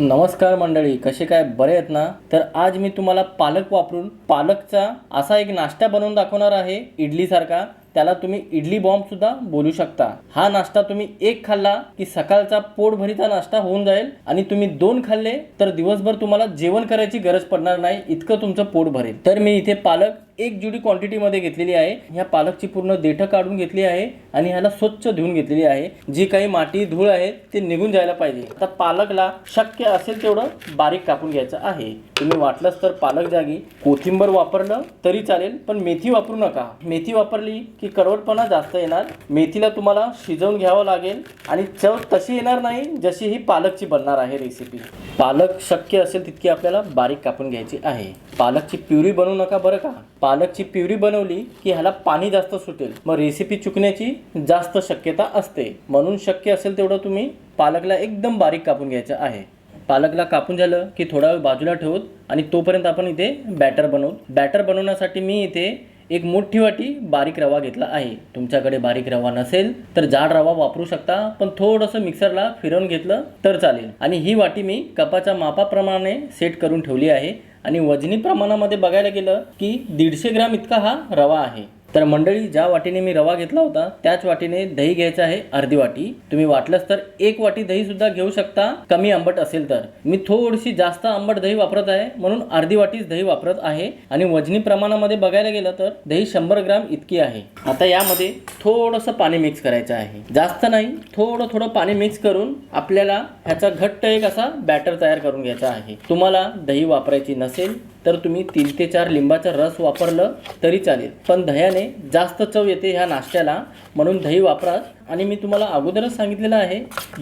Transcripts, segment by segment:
नमस्कार मंडळी कसे काय? बरे आहेत ना? तर आज मी तुम्हाला पालक वापरून पालकचा असा एक नाश्ता बनवून दाखवणार आहे इडलीसारखा. त्याला तुम्ही इडली बॉम्ब सुद्धा बोलू शकता. हा नाश्ता तुम्ही एक खाल्ला की सकाळचा पोटभरीचा नाश्ता होऊन जाईल आणि तुम्ही दोन खाल्ले तर दिवसभर तुम्हाला जेवण करायची गरज पडणार नाही इतकं तुमचं पोट भरेल. तर मी इथे पालक एक जुडी क्वांटिटीमध्ये घेतलेली आहे. ह्या पालकची पूर्ण देठं काढून घेतली आहे आणि ह्याला स्वच्छ धुवून घेतलेली आहे. जी काही माती धूळ आहे ते निघून जायला पाहिजे. आता पालकला शक्य असेल तेवढं बारीक कापून घ्यायचं आहे. तुम्ही वाटलंच तर पालक जागी कोथिंबर वापरलं तरी चालेल पण मेथी वापरू नका. मेथी वापरली की कडवटपणा जास्त येणार. मेथीला तुम्हाला शिजवून घ्यावं लागेल आणि चव तशी येणार नाही जशी ही पालकची बनणार आहे रेसिपी पालक शक्य असेल तितकी आपल्याला बारीक कापून घ्यायची आहे. पालकची प्युरी बनवू नका बरं का? पालकची प्युरी बनवली की ह्याला पाणी जास्त सुटेल. मग रेसिपी चुकण्याची जास्त शक्यता असते. म्हणून शक्य असेल तेवढं तुम्ही पालकला एकदम बारीक कापून घ्यायचं आहे. पालकला कापून झालं की थोडा वेळ बाजूला ठेवत आणि तोपर्यंत आपण इथे बॅटर बनवू. बॅटर बनवण्यासाठी मी इथे एक मोठी वाटी बारीक रवा घेतला आहे. तुमच्याकडे बारीक रवा नसेल तर जाड रवा वापरू शकता पण थोडंसं मिक्सरला फिरवून घेतलं तर चालेल. आणि ही वाटी मी कपाच्या मापाप्रमाणे सेट करून ठेवली आहे. आणि वजनी प्रमाणामध्ये बघायला गेलं की दीडशे ग्राम इतका हा रवा आहे. तर मंडळी ज्या वाटीने मी रवा घेतला होता त्याच वाटीने दही घ्यायचं आहे अर्धी वाटी. तुम्ही वाटलंच तर एक वाटी दही सुद्धा घेऊ शकता. कमी आंबट असेल तर. मी थोडीशी जास्त आंबट दही वापरत आहे म्हणून अर्धी वाटीच दही वापरत आहे. आणि वजनी प्रमाणामध्ये बघायला गेलं तर दही शंभर ग्राम इतकी आहे. आता यामध्ये थोडंसं पाणी मिक्स करायचं आहे. जास्त नाही थोडं थोडं पाणी मिक्स करून आपल्याला ह्याचा घट्ट एक असा बॅटर तयार करून घ्यायचा आहे. तुम्हाला दही वापरायची नसेल तर तुम्ही तीन ते चार लिंबाचा रस वापरलं तरी चालेल. पण दह्याने जास्त चव येते ह्या नाश्त्याला म्हणून दही वापरा. आणि मी तुम्हाला अगोदरच सांगितलेलं आहे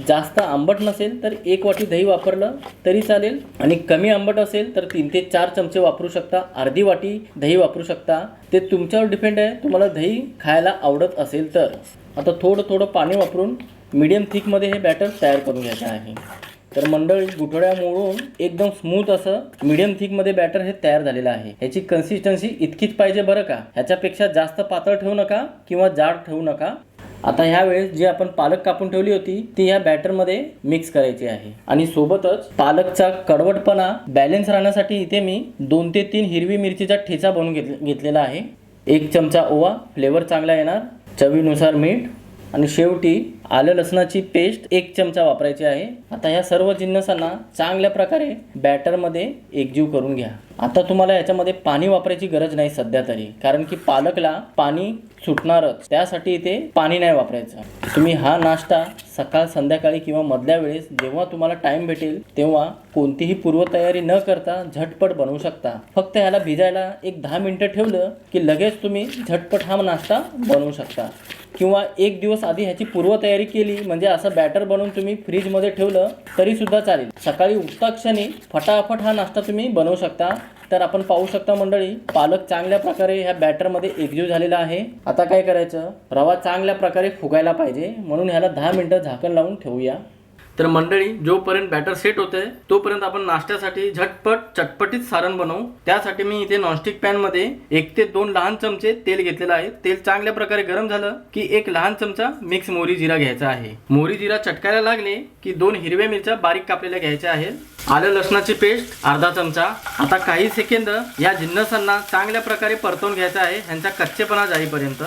जास्त आंबट नसेल तर एक वाटी दही वापरलं तरी चालेल. आणि कमी आंबट असेल तर तीन ते चार चमचे वापरू शकता. अर्धी वाटी दही वापरू शकता. ते तुमच्यावर डिपेंड आहे तुम्हाला दही खायला आवडत असेल तर. आता थोडं थोडं पाणी वापरून मीडियम थिकमध्ये हे बॅटर तयार करून घ्यायचं आहे. तर मंडळी गुठळ्या मोडून एकदम स्मूथ असं मीडियम थिकमध्ये बॅटर हे तयार झालेलं आहे. ह्याची कन्सिस्टन्सी इतकीच पाहिजे बरं का? ह्याच्यापेक्षा जास्त पातळ ठेवू नका किंवा जाड ठेवू नका. आता ह्या वेळेस जी आपण पालक कापून ठेवली होती ती ह्या बॅटरमध्ये मिक्स करायची आहे. आणि सोबतच पालकचा कडवटपणा बॅलन्स राहण्यासाठी इथे मी दोन ते तीन हिरवी मिरचीचा ठेचा बनवून घेतले घेतलेला आहे. एक चमचा ओवा फ्लेवर चांगला येणार. चवीनुसार मीठ आणि शेवटी आलं लसणाची पेस्ट एक चमचा वापरायची आहे. आता ह्या सर्व जिन्नसांना चांगल्या प्रकारे बॅटरमध्ये एकजीव करून घ्या. आता तुम्हाला याच्यामध्ये पाणी वापरायची गरज नाही सध्या तरी. कारण की पालकला पाणी सुटणारच. त्यासाठी इथे पाणी नाही वापरायचं. तुम्ही हा नाश्ता सकाळ संध्याकाळी किंवा मधल्या वेळेस जेव्हा तुम्हाला टाइम भेटेल तेव्हा कोणतीही पूर्वतयारी न करता झटपट बनवू शकता. फक्त ह्याला भिजायला एक दहा मिनटं ठेवलं की लगेच तुम्ही झटपट हा नाश्ता बनवू शकता. किंवा एक दिवस आधी ह्याची पूर्वतयारी केली म्हणजे असं बॅटर बनवून तुम्ही फ्रीजमध्ये ठेवलं तरीसुद्धा चालेल. सकाळी उठता क्षणी फटाफट हा नाश्ता तुम्ही बनवू शकता. तर आपण पाहू शकता मंडळी पालक चांगल्या प्रकारे ह्या बॅटरमध्ये एकजीव झालेला आहे. आता काय करायचं? रवा चांगल्या प्रकारे फुगायला पाहिजे. म्हणून ह्याला दहा मिनटं झाकण लावून ठेवूया. तर मंडळी जोपर्यंत बॅटर सेट होतंय तोपर्यंत आपण नाश्त्यासाठी झटपट चटपटीत सारण बनवू. त्यासाठी मी इथे नॉनस्टिक पॅनमध्ये एक ते दोन लहान चमचे तेल घेतलेलं आहे. तेल चांगल्या प्रकारे गरम झालं की एक लहान चमचा मिक्स मोहरी जिरा घ्यायचा आहे. मोहरी जिरा चटकायला लागले की दोन हिरव्या मिरच्या बारीक कापलेल्या घ्यायच्या आहेत. आलं लसणाची पेस्ट अर्धा चमचा. आता काही सेकंद या जिन्नसांना चांगल्या प्रकारे परतवून घ्यायचा आहे. ह्यांचा कच्चेपणा जाईपर्यंत.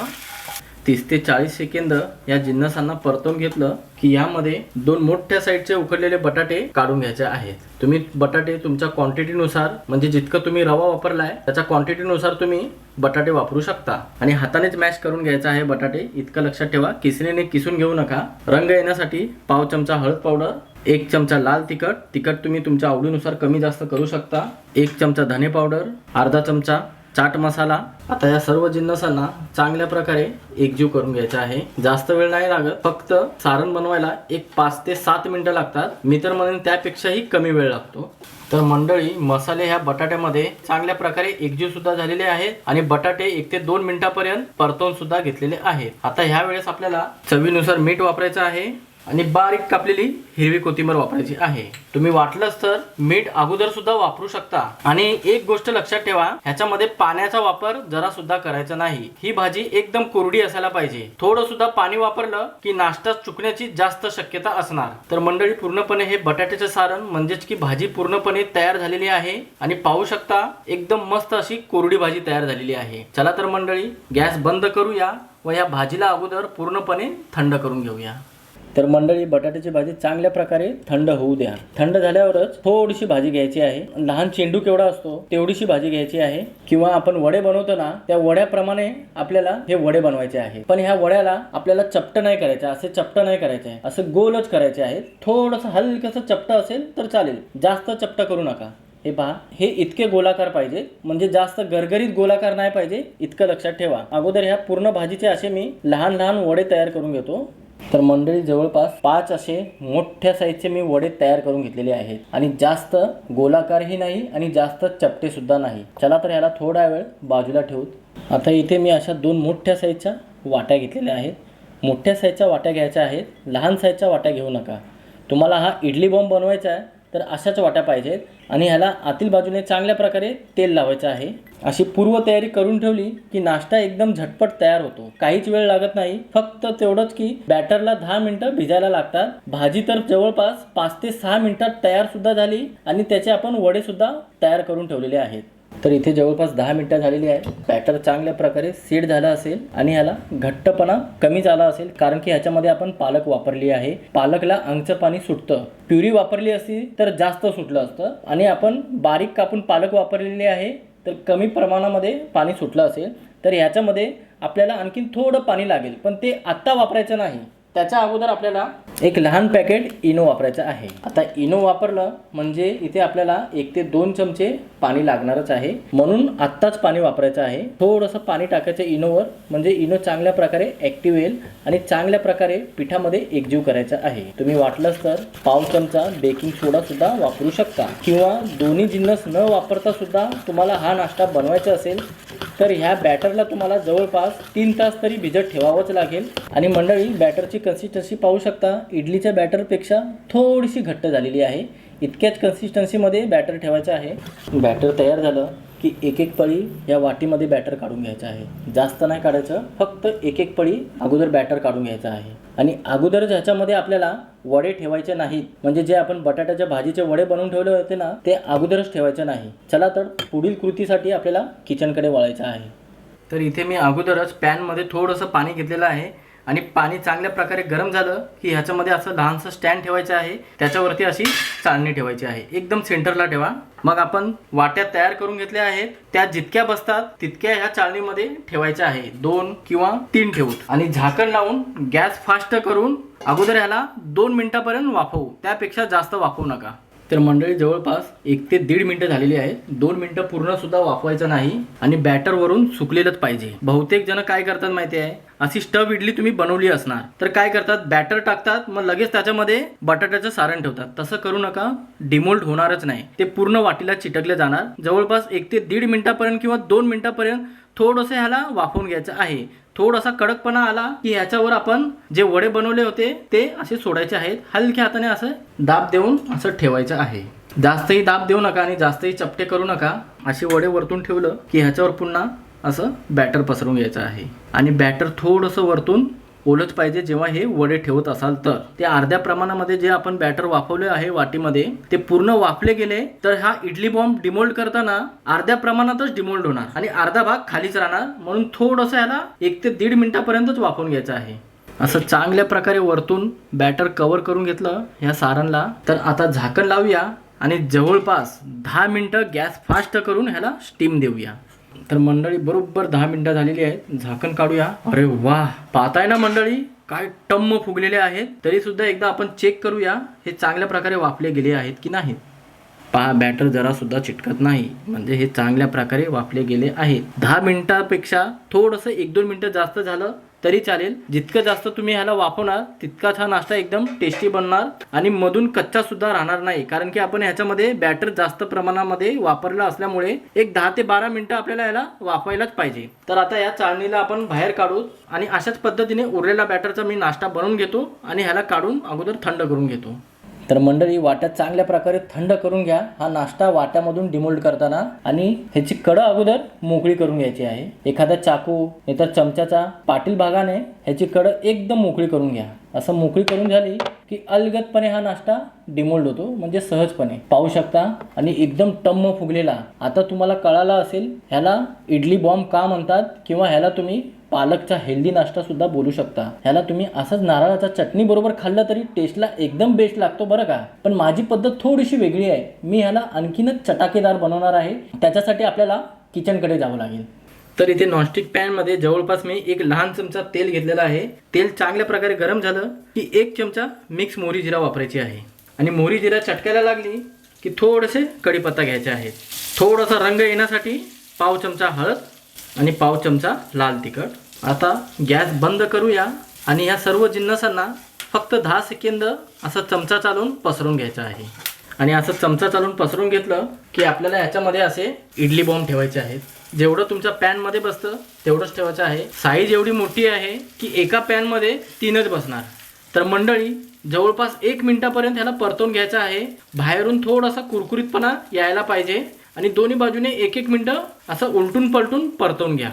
तीस ते चाळीस सेकंद या जिन्नसांना परतून घेतलं की यामध्ये दोन मोठ्या साईडचे उकडलेले बटाटे काढून घ्यायचे आहेत. तुम्ही बटाटे तुमच्या क्वांटिटीनुसार म्हणजे जितकं तुम्ही रवा वापरलाय त्याच्या क्वांटिटीनुसार तुम्ही बटाटे वापरू शकता. आणि हातानेच मॅश करून घ्यायचा आहे बटाटे इतकं लक्षात ठेवा किसणीने किसून घेऊ नका. रंग येण्यासाठी पाव चमचा हळद पावडर एक चमचा लाल तिखट तिखट तुम्ही तुमच्या आवडीनुसार कमी जास्त करू शकता. एक चमचा धने पावडर अर्धा चमचा चाट मसाला. आता या सर्व जिन्नसांना चांगल्या प्रकारे एकजीव करून घ्यायचा आहे. जास्त वेळ नाही लागत फक्त सारण बनवायला एक पाच ते सात मिनिटं लागतात. मी तर म्हणेन त्यापेक्षाही कमी वेळ लागतो. तर मंडळी मसाले ह्या बटाट्यामध्ये चांगल्या प्रकारे एकजीव सुद्धा झालेले आहेत आणि बटाटे एक ते दोन मिनिटापर्यंत परतवून सुद्धा घेतलेले आहेत. आता ह्या वेळेस आपल्याला चवीनुसार मीठ वापरायचं आहे. आणि बारीक कापलेली हिरवी कोथिंबीर वापरायची आहे. तुम्ही वाटलंच तर मीठ अगोदर सुद्धा वापरू शकता. आणि एक गोष्ट लक्षात ठेवा ह्याच्यामध्ये पाण्याचा वापर जरा सुद्धा करायचा नाही. ही भाजी एकदम कोरडी असायला पाहिजे. थोडं सुद्धा पाणी वापरलं की नाश्ता चुकण्याची जास्त शक्यता असणार. तर मंडळी पूर्णपणे हे बटाट्याचे सारण म्हणजेच की भाजी पूर्णपणे तयार झालेली आहे. आणि पाहू शकता एकदम मस्त अशी कोरडी भाजी तयार झालेली आहे. चला तर मंडळी गॅस बंद करूया व या भाजीला अगोदर पूर्णपणे थंड करून घेऊया. तर मंडळी बटाट्याची भाजी चांगल्या प्रकारे थंड होऊ द्या. थंड झाल्यावरच थोडीशी भाजी घ्यायची आहे. लहान चेंडू केवढा असतो तेवढीशी भाजी घ्यायची आहे. किंवा आपण वडे बनवतो ना त्या वड्याप्रमाणे आपल्याला हे वडे बनवायचे आहे. पण ह्या वड्याला आपल्याला चपट नाही करायचं असे चपट नाही करायचे आहे. असं गोलच करायचे आहे थोडंसं हलकंसं चपट असेल तर चालेल. जास्त चपट करू नका. हे पहा हे इतके गोलाकार पाहिजे म्हणजे जास्त गरगरीत गोलाकार नाही पाहिजे इतकं लक्षात ठेवा. अगोदर ह्या पूर्ण भाजीचे असे मी लहान लहान वडे तयार करून घेतो. तर मंडळी जवळपास पाच असे मोठ्या साईजचे मी वडे तयार करून घेतलेले आहेत. आणि जास्त गोलाकारही नाही आणि जास्त चपटे सुद्धा नाही. चला तर ह्याला थोडा वेळ बाजूला ठेवूत. आता इथे मी अशा दोन मोठ्या साईजच्या वाट्या घेतलेल्या आहेत. मोठ्या साईजच्या वाट्या घ्यायच्या आहेत लहान साईजच्या वाट्या घेऊ नका. तुम्हाला हा इडली बॉम्ब बनवायचा आहे तर अशाच वाट्या पाहिजेत. आणि ह्याला आतील बाजूने चांगल्या प्रकारे तेल लावायचं आहे. अशी पूर्वतयारी करून ठेवली की नाश्ता एकदम झटपट तयार होतो. काहीच वेळ लागत नाही. फक्त तेवढंच की बॅटरला दहा मिनिटं भिजायला लागतात. भाजी तर जवळपास पाच ते सहा मिनिटात तयार सुद्धा झाली आणि त्याचे आपण वडे सुद्धा तयार करून ठेवलेले आहेत. तर इथे जवळपास दहा मिनटं झालेली आहे. बॅटर चांगल्या प्रकारे सीड झाला असेल आणि ह्याला घट्टपणा कमी झाला असेल कारण की ह्याच्यामध्ये आपण पालक वापरली आहे. पालकला अंगचं पाणी सुटतं. प्युरी वापरली असती तर जास्त सुटलं असतं. आणि आपण बारीक कापून पालक वापरलेली आहे तर कमी प्रमाणामध्ये पाणी सुटलं असेल. तर ह्याच्यामध्ये आपल्याला आणखीन थोडं पाणी लागेल. पण ते आत्ता वापरायचं नाही. त्याच्या अगोदर आपल्याला एक लहान पॅकेट इनो वापरायचं आहे. आता इनो वापरलं म्हणजे इथे आपल्याला एक ते दोन चमचे पाणी लागणारच आहे. म्हणून आत्ताच पाणी वापरायचं आहे. थोडंसं पाणी टाकायचं इनोवर म्हणजे इनो चांगल्या प्रकारे ॲक्टिव्ह येईल आणि चांगल्या प्रकारे पिठामध्ये एकजीव करायचं आहे. तुम्ही वाटलंच तर पाव चमचा बेकिंग सोडा सुद्धा वापरू शकता. किंवा दोन्ही जिन्नस न वापरता सुद्धा तुम्हाला हा नाश्ता बनवायचा असेल तर ह्या बॅटरला तुम्हाला जवळपास तीन तास तरी भिजत ठेवावंच लागेल. आणि मंडळी बॅटरची कन्सिस्टन्सी पाहू शकता. इडलीच्या बॅटरपेक्षा थोडीशी घट्ट झालेली आहे. इतक्याच कन्सिस्टन्सीमध्ये बॅटर ठेवायचं आहे. बॅटर तयार झालं की एक एक पळी या वाटीमध्ये बॅटर काढून घ्यायचं आहे. जास्त नाही काढायचं फक्त एक एक पळी अगोदर बॅटर काढून घ्यायचं आहे. आणि अगोदरच ह्याच्यामध्ये आपल्याला वडे ठेवायचे नाहीत. म्हणजे जे आपण बटाट्याच्या भाजीचे वडे बनवून ठेवले होते ना ते अगोदरच ठेवायचे नाही. चला तर पुढील कृतीसाठी आपल्याला किचनकडे वळायचं आहे. तर इथे मी अगोदरच पॅनमध्ये थोडंसं पाणी घेतलेलं आहे. आणि पाणी चांगल्या प्रकारे गरम झालं की ह्याच्यामध्ये असं लहानसं स्टँड ठेवायचं आहे. त्याच्यावरती अशी चाळणी ठेवायची आहे. एकदम सेंटरला ठेवा. मग आपण वाट्या तयार करून घेतल्या आहेत. त्या जितक्या बसतात तितक्या ह्या चाळणीमध्ये ठेवायच्या आहे. दोन किंवा तीन ठेवू आणि झाकण लावून गॅस फास्ट करून अगोदर ह्याला दोन मिनिटापर्यंत वाफवू. त्यापेक्षा जास्त वाफवू नका. तर मंडळी जवळपास एक ते दीड मिनिटं झालेली आहेत दोन मिनिटं पूर्ण सुद्धा वाफवायचं नाही आणि बॅटर वरून सुकलेलंच पाहिजे. बहुतेक जण काय करतात माहिती आहे अशी स्टव इडली तुम्ही बनवली असणार. तर काय करतात? बॅटर टाकतात मग लगेच त्याच्यामध्ये बटाट्याचं सारण ठेवतात. तसं करू नका. डिमोल्ड होणारच नाही. ते पूर्ण वाटीला चिटकले जाणार. जवळपास एक ते दीड मिनिटापर्यंत किंवा दोन मिनिटापर्यंत थोडंसं ह्याला वाफवून घ्यायचं आहे. थोडासा कडकपणा आला की ह्याच्यावर आपण जे वडे बनवले होते ते असे सोडायचे आहेत. हलक्या हाताने असं दाब देऊन असं ठेवायचं आहे. जास्तही दाब देऊ नका आणि जास्तही चपटे करू नका. असे वडे वरतून ठेवलं की ह्याच्यावर पुन्हा असं बॅटर पसरून घ्यायचं आहे. आणि बॅटर थोडंसं वरतून ओलच पाहिजे जेव्हा हे वडे ठेवत असाल तर. ते अर्ध्या प्रमाणामध्ये जे आपण बॅटर वाफवले आहे वाटीमध्ये ते पूर्ण वाफले गेले तर हा इडली बॉम्ब डिमोल्ड करताना अर्ध्या प्रमाणातच डिमोल्ड होणार आणि अर्धा भाग खालीच राहणार. म्हणून थोडंसं याला एक ते दीड मिनिटापर्यंतच वाफवून घ्यायचं आहे. असं चांगल्या प्रकारे वरतून बॅटर कव्हर करून घेतलं ह्या सारणला तर आता झाकण लावूया आणि जवळपास दहा मिनटं गॅस फास्ट करून ह्याला स्टीम देऊया. तर मंडळी बरोबर दहा मिनिटं झालेली आहेत. झाकण काढूया. अरे वा पाहताय ना मंडळी? काय टम्म फुगलेले आहेत. तरी सुद्धा एकदा आपण चेक करूया हे चांगल्या प्रकारे वाफले गेले आहेत की नाही पहा बॅटर जरा सुद्धा चिटकत नाही. म्हणजे हे चांगल्या प्रकारे वाफले गेले आहेत. दहा मिनिटापेक्षा थोडंसं एक दोन मिनिटं जास्त झालं तरी चालेल. जितकं जास्त तुम्ही ह्याला वापरणार तितकाच हा नाश्ता एकदम टेस्टी बनणार आणि मधून कच्चा सुद्धा राहणार नाही. कारण की आपण ह्याच्यामध्ये बॅटर जास्त प्रमाणामध्ये वापरला असल्यामुळे एक दहा ते बारा मिनिटं आपल्याला याला वाफवायलाच पाहिजे. तर आता या चाळणीला आपण बाहेर काढू आणि अशाच पद्धतीने उरलेला बॅटरचा मी नाश्ता बनवून घेतो आणि ह्याला काढून अगोदर थंड करून घेतो. तर मंडळी वाट्यात चांगल्या प्रकारे थंड करून घ्या. हा नाश्ता वाट्यामधून डिमोल्ड करताना आणि ह्याची कडं अगोदर मोकळी करून घ्यायची आहे. एखादा चाकू नाहीतर चमच्याचा पाटील भागाने ह्याची कडं एकदम मोकळी करून घ्या. असं मोकळी करून झाली की अलगदपणे हा नाश्ता डिमोल्ड होतो म्हणजे सहजपणे. पाहू शकता आणि एकदम टम्म फुगलेला. आता तुम्हाला कळाला असेल ह्याला इडली बॉम्ब का म्हणतात किंवा ह्याला तुम्ही पालकचा हेल्दी नाश्ता सुद्धा बोलू शकता. ह्याला तुम्ही असंच नारळाचा चटणी बरोबर खाल्लं तरी टेस्टला एकदम बेस्ट लागतो बरं का? पण माझी पद्धत थोडीशी वेगळी आहे. मी ह्याला आणखीनच चटाकेदार बनवणार आहे. त्याच्यासाठी आपल्याला किचनकडे जावं लागेल. तर इथे नॉनस्टिक पॅनमध्ये जवळपास मी एक लहान चमचा तेल घेतलेला आहे. तेल चांगल्या प्रकारे गरम झालं की एक चमचा मिक्स मोहरी जिरा वापरायची आहे. आणि मोहरी जिरा चटकायला लागली की थोडेसे कढीपत्ता घ्यायचे आहेत. थोडासा रंग येण्यासाठी पाव चमचा हळद आणि पाव चमचा लाल तिखट. आता गॅस बंद करूया आणि ह्या सर्व जिन्नसांना फक्त दहा सेकंद असं चमचा चालून पसरून घ्यायचा आहे. आणि असं चमचा चालून पसरून घेतलं की आपल्याला याच्यामध्ये असे इडली बॉम्ब ठेवायचे आहेत. जेवढं तुमच्या पॅनमध्ये बसतं तेवढंच ठेवायचं आहे. साईज एवढी मोठी आहे की एका पॅनमध्ये तीनच बसणार. तर मंडळी जवळपास एक मिनिटापर्यंत ह्याला परतून घ्यायचं आहे. बाहेरून थोडासा कुरकुरीतपणा यायला पाहिजे. आणि दोन्ही बाजूने एक एक मिनटं असं उलटून पलटून परतवून घ्या.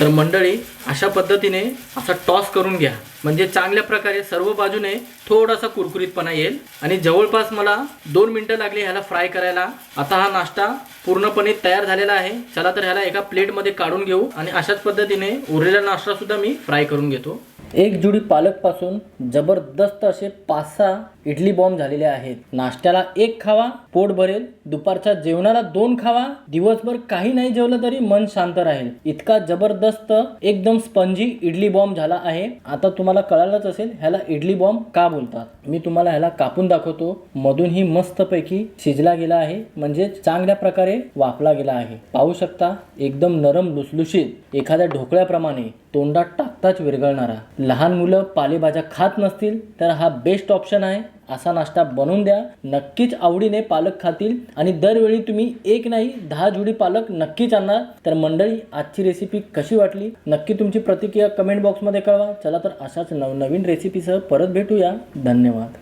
तर मंडळी अशा पद्धतीने असा टॉस करून घ्या. म्हणजे चांगल्या प्रकारे सर्व बाजूने थोडासा कुरकुरीतपणा येईल. आणि जवळपास मला दोन मिनटं लागली ह्याला फ्राय करायला. आता हा नाश्ता पूर्णपणे तयार झालेला आहे. चला तर ह्याला एका प्लेटमध्ये काढून घेऊ. आणि अशाच पद्धतीने उरलेला नाश्ता सुद्धा मी फ्राय करून घेतो. एक जुडी पालकपासून जबरदस्त असे पाच सहा इडली बॉम्ब झालेले आहेत. नाश्त्याला एक खावा पोट भरेल. दुपारच्या जेवणाला दोन खावा. दिवसभर काही नाही जेवलं तरी मन शांत राहील. इतका जबरदस्त एकदम स्पंजी इडली बॉम्ब झाला आहे. आता तुम्हाला कळालंच असेल ह्याला इडली बॉम्ब का बोलतात? मी तुम्हाला ह्याला कापून दाखवतो. मधून ही मस्तपैकी शिजला गेला आहे. म्हणजे चांगल्या प्रकारे वापला गेला आहे. पाहू शकता एकदम नरम लुसलुशीत. एखाद्या ढोकळ्याप्रमाणे. तोंडात आत्ताच विरघळणारा. लहान मुलं पालेभाज्या खात नसतील तर हा बेस्ट ऑप्शन आहे. असा नाश्ता बनवून द्या. नक्कीच आवडीने पालक खातील आणि दरवेळी तुम्ही एक नाही दहा जुडी पालक नक्कीच आणणार. तर मंडळी आजची रेसिपी कशी वाटली? नक्की तुमची प्रतिक्रिया कमेंट बॉक्समध्ये कळवा. चला तर अशाच नवनवीन रेसिपीसह परत भेटूया. धन्यवाद.